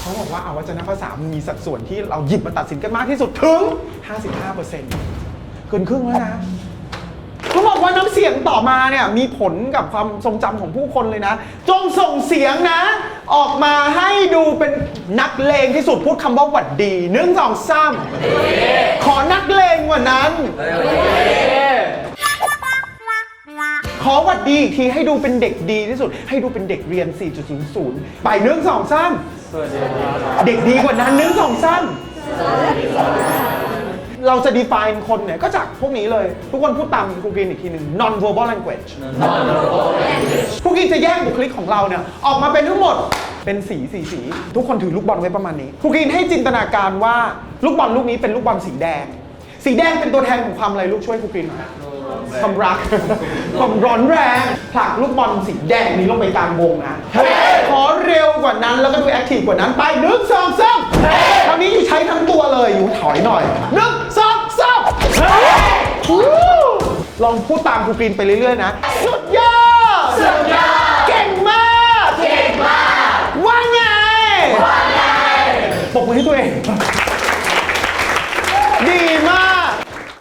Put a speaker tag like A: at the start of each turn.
A: เขาบอกว่าอวัจนภาษามมีสัดส่วนที่เราหยิบมาตัดสินกันมากที่สุดถึง 55%เกินครึ่งแล้วนะเขาบอกว่าน้ำเสียงต่อมาเนี่ยมีผลกับความทรงจำของผู้คนเลยนะ จงส่งเสียงนะ ออกมาให้ดูเป็นนักเลงที่สุดพูดคำว่าหวัดดีหนึ่งสองสามขอนักเลงกว่านั้น อหวัดดีอีกทีให้ดูเป็นเด็กดีที่สุด ให้ดูเป็นเด็กเรียน 4.00 ไปหนึ่งสองสามเด็กดีกว่านั้นหนึ่งสองสามเราจะ define คนเนี่ย ก็จากพวกนี้เลย ทุกคนพูดตามครูกรีนอีกทีหนึ่ง non verbal language ครูกรีนจะแยกบุคลิกของเราเนี่ย ออกมาเป็นทั้งหมดเป็นสีสีสี ทุกคนถือลูกบอลไว้ประมาณนี้ครูกรีนให้จินตนาการว่าลูกบอลลูกนี้เป็นลูกบอลสีแดง สีแดงเป็นตัวแทนของความอะไรลูกช่วยครูกรีนหน่อย ความรัก ความร้อนแรงผลักลูกบอลสีแดงนี้ลงไปกลางวงนะขอเร็วกว่านั้นแล้วก็ดูแอคทีฟกว่านั้นไปหนึ่งสองสามคราวนี้อยู่ใช้ทั้งตัวเลยอยู่ถอยหน่อยหนึ่งสองสามลองพูดตามครูกรีนไปเรื่อยๆนะ สุดยอดสุดยอดเก่งมากเก่งมากว่าไงว่าไงปกมือให้ตัวเอง ดีมาก